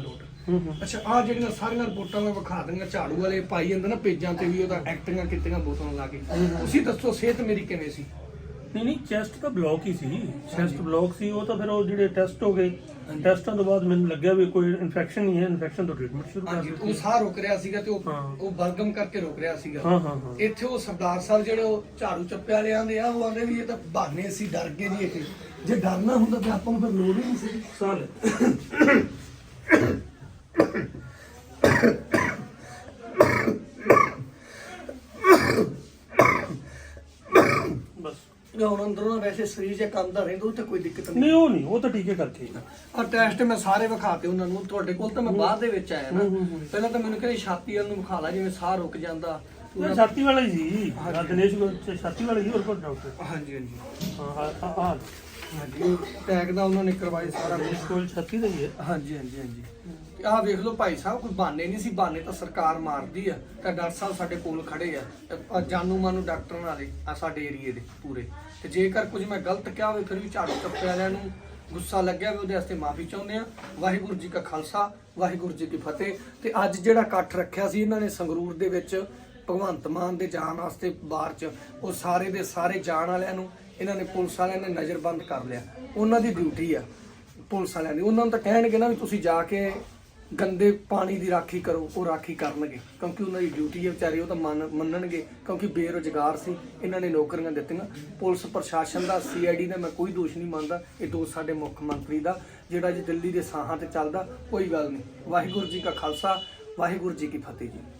ਹੂੰ ਅੱਛਾ ਆ ਜਿਹੜੀਆਂ ਸਾਰੀਆਂ ਰਿਪੋਰਟਾਂ ਮੈਂ ਵਿਖਾ ਦਿੰਗਾ ਝਾੜੂ ਵਾਲੇ ਪਾਈ ਜਾਂਦੇ ਨਾ ਪੇਜਾਂ ਤੇ ਵੀ ਉਹਦਾ ਐਕਟਿੰਗਾਂ ਕੀਤੀਆਂ ਬੋਤਲਾਂ ਲਾ ਕੇ। ਤੁਸੀਂ ਦੱਸੋ ਸਿਹਤ ਮੇਰੀ ਕਿਵੇਂ ਸੀ? ਨਹੀਂ ਨਹੀਂ ਚੈਸਟ ਤਾਂ ਬਲੌਕ ਹੀ ਸੀ। ਚੈਸਟ ਬਲੌਕ ਸੀ ਉਹ ਤਾਂ ਫਿਰ ਉਹ ਜਿਹੜੇ ਟੈਸਟ ਹੋ ਗਏ। ਟੈਸਟਾਂ ਤੋਂ ਬਾਅਦ ਮੈਨੂੰ ਲੱਗਿਆ ਵੀ ਕੋਈ ਇਨਫੈਕਸ਼ਨ ਨਹੀਂ ਹੈ ਇਨਫੈਕਸ਼ਨ ਤੋਂ ਟ੍ਰੀਟਮੈਂਟ ਸ਼ੁਰੂ ਕਰ ਹਾਂਜੀ ਉਹ ਦਿੱਤੀ ਸਾਹ ਰੁਕ ਰਿਹਾ ਸੀਗਾ ਤੇ ਉਹ ਬਲਗਮ ਕਰਕੇ ਰੁਕ ਰਿਹਾ ਸੀਗਾ। ਹਾਂ ਹਾਂ ਹਾਂ। ਇੱਥੇ ਉਹ ਸਰਦਾਰ ਸਾਹਿਬ ਜਿਹੜੇ ਉਹ ਝਾੜੂ ਚੱਪੇ ਵਾਲੇ ਆਂਦੇ ਆ ਉਹ ਆਂਦੇ ਵੀ ਇਹ ਤਾਂ ਬਹਾਨੇ ਸੀ ਡਰ ਗਏ ਜੀ ਇਹ ਜੇ ਡਰਨਾ ਹੁੰਦਾ ਤਾਂ ਆਪਾਂ ਨੂੰ ਫਿਰ ਲੋੜ ਹੀ ਨਹੀਂ ਸੀ। ਸਾਲ। ਬਸ। ਅੰਦਰੋਂ ਨਾ ਵੈਸੇ ਸਰੀਰ ਜੇ ਕੰਮ ਦਾ ਰਹਿੰਦਾ ਉਹ ਤੇ ਕੋਈ ਦਿੱਕਤ ਨਹੀਂ। ਨਹੀਂ ਉਹ ਨਹੀਂ ਉਹ ਤਾਂ ਟੀਕੇ ਕਰਕੇ ਹੀ। ਆ ਟੈਸਟ ਮੈਂ ਸਾਰੇ ਵਿਖਾਤੇ ਉਹਨਾਂ ਨੂੰ। ਤੁਹਾਡੇ ਕੋਲ ਤਾਂ ਮੈਂ ਬਾਅਦ ਦੇ ਵਿੱਚ ਆਇਆ ਨਾ। ਪਹਿਲਾਂ ਤਾਂ ਮੈਨੂੰ ਕਹਿੰਦੇ ਛਾਤੀ ਵੱਲ ਨੂੰ ਵਿਖਾ ਲਾ ਜਿਵੇਂ ਸਾਹ ਰੁਕ ਜਾਂਦਾ। ਇਹ ਛਾਤੀ ਵਾਲਾ ਹੀ ਸੀ। ਹਾਂ ਦਿਨੇਸ਼ ਕੋਲ ਛਾਤੀ ਵਾਲਾ ਹੀ ਹੋਰ ਕੋਈ ਡਾਕਟਰ ਹਾਂਜੀ ਹਾਂਜੀ। ਹਾਂ ਹਾਂ ਹਾਂ ਹਾਂ। ਹਾਂਜੀ ਟੈਗ ਦਾ ਉਹਨਾਂ ਨੇ ਕਰਵਾਏ ਸਾਰਾ ਕੁਛ। ਦਿਨੇਸ਼ ਕੋਲ ਛਾਤੀ ਦਾ ਹੀ ਹੈ। ਹਾਂਜੀ ਹਾਂਜੀ ਹਾਂਜੀ। ਆਹ ਵੇਖ ਲਓ ਭਾਈ ਸਾਹਿਬ ਕੋਈ ਬਾਨੇ ਨਹੀਂ ਸੀ ਬਾਨੇ ਤਾਂ ਸਰਕਾਰ ਮਾਰਦੀ ਆ। ਤਾਂ ਡਾਕਟਰ ਸਾਹਿਬ ਸਾਡੇ ਕੋਲ ਖੜੇ ਆ। ਆਹ ਜਾਨੂ ਮਾਨੂ ਡਾਕਟਰ ਨਾਲੇ ਆ ਸਾਡੇ ਏਰੀਏ ਦੇ ਪੂਰੇ। ਤੇ ਜੇਕਰ ਕੁਝ ਮੈਂ ਗਲਤ ਕਿਹਾ ਹੋਵੇ ਫਿਰ ਵੀ ਝਾੜੂ ਟੱਪੇ ਵਾਲਿਆਂ ਨੂੰ ਗੁੱਸਾ ਲੱਗਿਆ ਵੀ ਉਹਦੇ ਵਾਸਤੇ ਮਾਫੀ ਚਾਹੁੰਦੇ ਆ। ਵਾਹਿਗੁਰੂ ਜੀ ਕਾ ਖਾਲਸਾ ਵਾਹਿਗੁਰੂ ਜੀ ਕੀ ਫਤਿਹ। ਤੇ ਅੱਜ ਜਿਹੜਾ ਇਕੱਠ ਰੱਖਿਆ ਸੀ ਇਹਨਾਂ ਨੇ ਸੰਗਰੂਰ ਦੇ ਵਿੱਚ ਭਗਵੰਤ ਮਾਨ ਦੇ ਜਾਣ ਵਾਸਤੇ ਬਾਹਰ ਚ ਉਹ ਸਾਰੇ ਦੇ ਸਾਰੇ ਜਾਣ ਵਾਲਿਆਂ ਨੂੰ ਇਹਨਾਂ ਨੇ ਪੁਲਿਸ ਵਾਲਿਆਂ ਨੇ ਨਜ਼ਰਬੰਦ ਕਰ ਲਿਆ। ਉਹਨਾਂ ਦੀ ਡਿਊਟੀ ਆ ਪੁਲਿਸ ਵਾਲਿਆਂ ਦੀ। ਉਹਨਾਂ ਨੂੰ ਤਾਂ ਕਹਿਣਗੇ ਨਾ ਵੀ ਤੁਸੀਂ ਜਾ ਕੇ ਗੰਦੇ ਪਾਣੀ ਦੀ ਰਾਖੀ ਕਰੋ, ਉਹ ਰਾਖੀ ਕਰਨਗੇ। ਕਿਉਂਕਿ ਉਹਨਾਂ ਦੀ ਡਿਊਟੀ ਹੈ ਵਿਚਾਰੇ, ਉਹ ਤਾਂ ਮੰਨ- ਮੰਨਣਗੇ। ਕਿਉਂਕਿ ਬੇਰੁਜ਼ਗਾਰ ਸੀ, ਇਹਨਾਂ ਨੇ ਨੌਕਰੀਆਂ ਦਿੱਤੀਆਂ। ਪੁਲਿਸ ਪ੍ਰਸ਼ਾਸਨ ਦਾ, ਸੀਆਈਡੀ ਦਾ ਮੈਂ ਕੋਈ ਦੋਸ਼ ਨਹੀਂ ਮੰਨਦਾ। ਇਹ ਦੋਸ਼ ਸਾਡੇ ਮੁੱਖ ਮੰਤਰੀ ਦਾ, ਜਿਹੜਾ ਜੀ ਦਿੱਲੀ ਦੇ ਸਾਹਾਂ ਤੇ ਚੱਲਦਾ, ਕੋਈ ਗੱਲ ਨਹੀਂ। ਵਾਹਿਗੁਰੂ ਜੀ ਕਾ ਖਾਲਸਾ, ਵਾਹਿਗੁਰੂ ਜੀ ਕੀ ਫਤਿਹ ਜੀ।